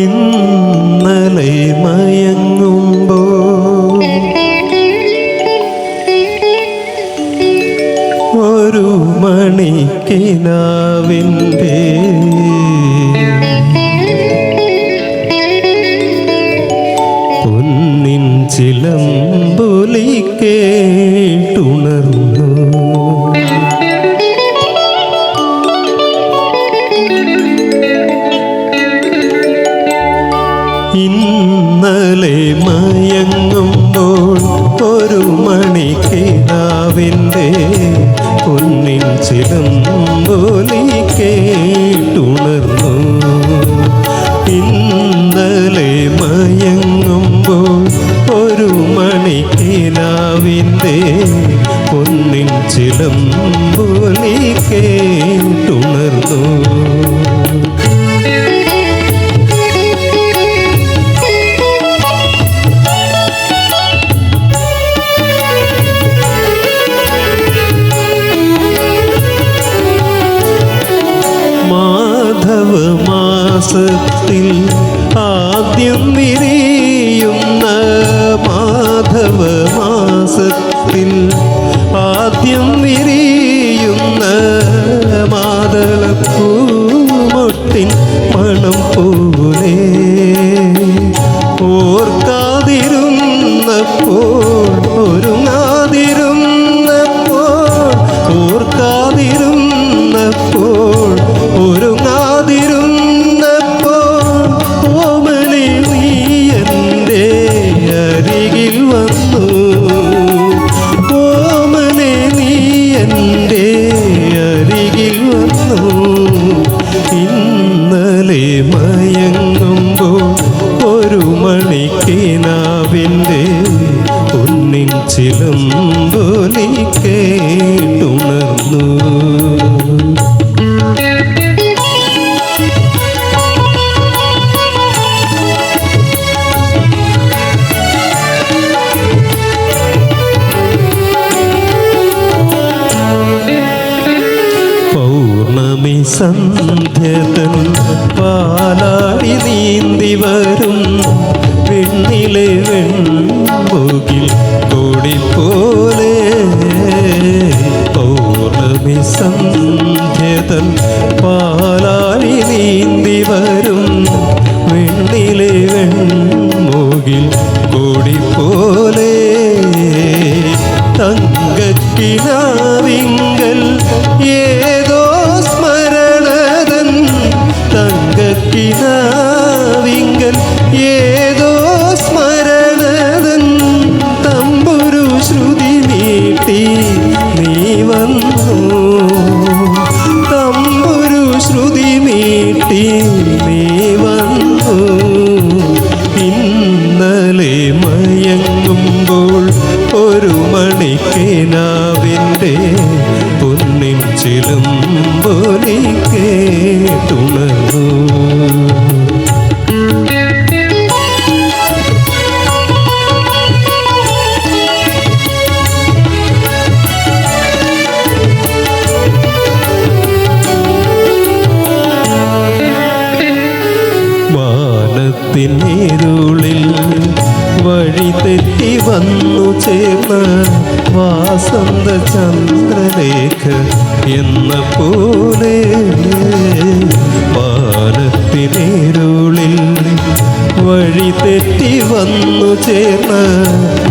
ഇന്നലെ മയങ്ങുമ്പോ ഒരു മണിക്കിനാവിന്റെ പൊന്നിൻ ചിലമ്പൊലി ഇന്നലെ മയങ്ങുമ്പോൾ ഒരു മണിക്കിതാവിന്റെ പൊന്നിൻ ചിലമ്പൊലി കേട്ടുണർന്നു. ഇന്നലെ മയങ്ങുമ്പോൾ ഒരു മണിക്കിനാവിന്റെ പൊന്നിൻ ചിലമ്പൊലി കേട്ടുണർന്നു. മാസത്തിൽ ആദ്യം വിരിയുന്ന മാധവ മാസത്തിൽ ആദ്യം വിരിയുന്ന മാതളപ്പൂമൊട്ടിൻ മണം പോലെ ഇന്നലെ മയങ്ങുമ്പോൾ ഒരു മണിക്കിനാവിന്റെ ഉന്നിൻ ചിലമ്പൊലി സന്ധ്യതൻ പാലാടി നീന്തി വരും വെണ്ണിലെ വെൺമുകിൽ കൊടി പോലെ പൗർണമി സന്ധ്യതൻ പാലാടി നീന്തി വരും വെണ്ണിലെ വെൺമുകിൽ കേട്ടുണർന്നു വാനത്തിനിരുളിൽ വഴി തെറ്റി വന്നു ചേർന്ന വാസന്ത ചന്ദ്രലേഖ എന്ന പോലെ വഴി തെറ്റി വന്നു ചേർന്ന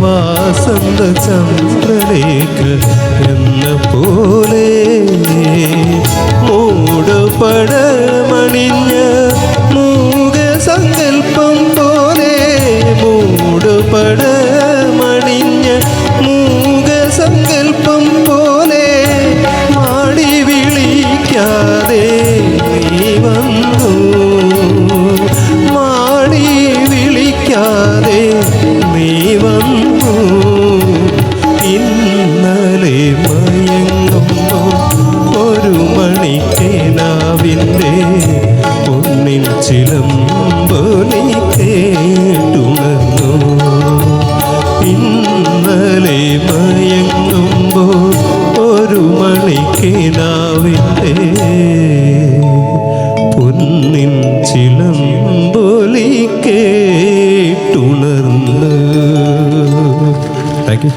വാസന്ത ചന്ദ്രലേക്ക് എന്ന പോലെ മൂടുപടമണിഞ്ഞ മൂകസങ്കൽപ്പം പോലെ മൂടുപടമണിഞ്ഞ പൊന്നിൻ ചിലമ്പൊലി കേട്ടുണർന്ന്. Thank you